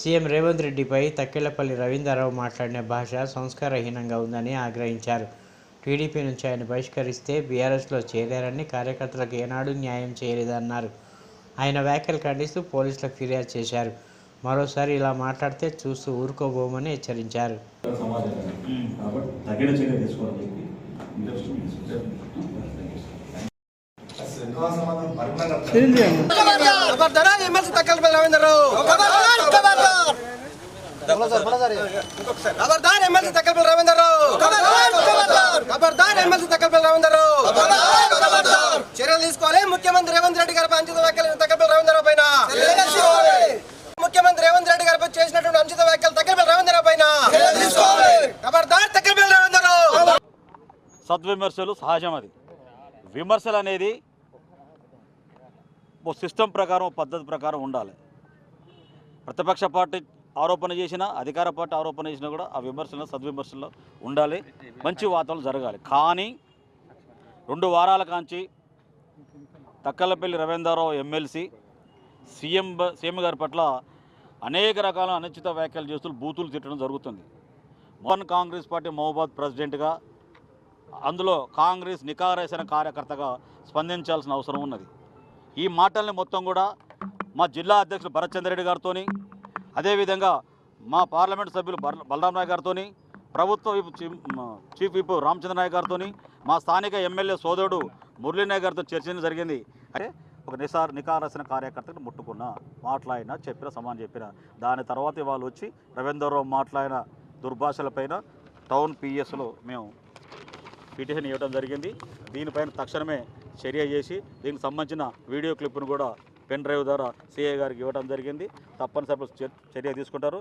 CM Revanth రెడ్డిపై తక్కెళ్ళపల్లి రవీంద్రరావు మాట్లాడిన భాష సంస్కారహీనంగా ఉందని ఆగ్రహించారు. టీడీపీ నుంచి ఆయన బహిష్కరిస్తే బీఆర్ఎస్లో చేరారని కార్యకర్తలకు ఏనాడు న్యాయం చేయలేదన్నారు. ఆయన వ్యాఖ్యలు ఖండిస్తూ పోలీసులకు ఫిర్యాదు చేశారు. మరోసారి ఇలా మాట్లాడితే చూస్తూ ఊరుకోబోమని హెచ్చరించారు. సమాజాన్ని ఖబర్దారా ఎమ్మెల్సీ తక్కలపల్లి రవీంద్రరావు. ఖబర్దార్ ఎమ్మెల్సీ తక్కలపల్లి రవీంద్రరావు. ఖబర్దార్ ఎమ్మెల్సీ తక్కలపల్లి రవీంద్రరావు చర్యలు తీసుకోవాలి. ముఖ్యమంత్రి రేవంత్ రెడ్డి గారిపై అంచిత వ్యాఖ్యలు తక్కలపల్లి రవీంద్రరావు పైన. ముఖ్యమంత్రి రేవంత్ రెడ్డి గారిపై చేసినటువంటి అంచిత వ్యాఖ్యలు తక్కలపల్లి రవీంద్రరావు పైన. ఖబర్దార్ తక్కలపల్లి రవీంద్రరావు. సద్విమర్శలు సహజం అది. విమర్శలు అనేది ఓ సిస్టమ్ ప్రకారం పద్ధతి ప్రకారం ఉండాలి. ప్రతిపక్ష పార్టీ ఆరోపణ చేసినా అధికార పార్టీ ఆరోపణ చేసినా కూడా ఆ విమర్శలు సద్విమర్శలు ఉండాలి. మంచి వాతావరణం జరగాలి. కానీ రెండు వారాల కాంచి తక్కలపల్లి రవీంద్రరావు ఎమ్మెల్సీ సీఎం బ- సీఎం గారి పట్ల అనేక రకాల అనుచిత వ్యాఖ్యలు చేస్తూ బూతులు తిట్టడం జరుగుతుంది. మోహన్ కాంగ్రెస్ పార్టీ మహబాద్ ప్రెసిడెంట్గా అందులో కాంగ్రెస్ నికారేసిన కార్యకర్తగా స్పందించాల్సిన అవసరం ఉన్నది. ఈ మాటల్ని మొత్తం కూడా మా జిల్లా అధ్యక్షులు భరత్చంద్రెడ్డి గారితో అదేవిధంగా మా పార్లమెంట్ సభ్యులు బల బలరాం నాయక్ గారితో ప్రభుత్వ whip chief chief whip Ramachandra Naik గారితో మా స్థానిక ఎమ్మెల్యే సోదరుడు మురళీ నాయక్ గారితో చర్చించడం జరిగింది. అంటే ఒక నిసార్ నికారసిన కార్యకర్తను ముట్టుకున్నా మాట్లాడినా చెప్పిన సమానం చెప్పిన. దాని తర్వాత వాళ్ళు వచ్చి రవీంద్రరావు మాట్లాడిన దుర్భాషలపైన టౌన్ పిఎస్లో మేము పిటిషన్ ఇవ్వడం జరిగింది. దీనిపైన తక్షణమే చర్య చేసి దీనికి సంబంధించిన వీడియో క్లిప్ను కూడా పెన్ డ్రైవ్ ద్వారా సిఐ గారికి ఇవ్వడం జరిగింది. తప్పనిసరి చర్య తీసుకుంటారు.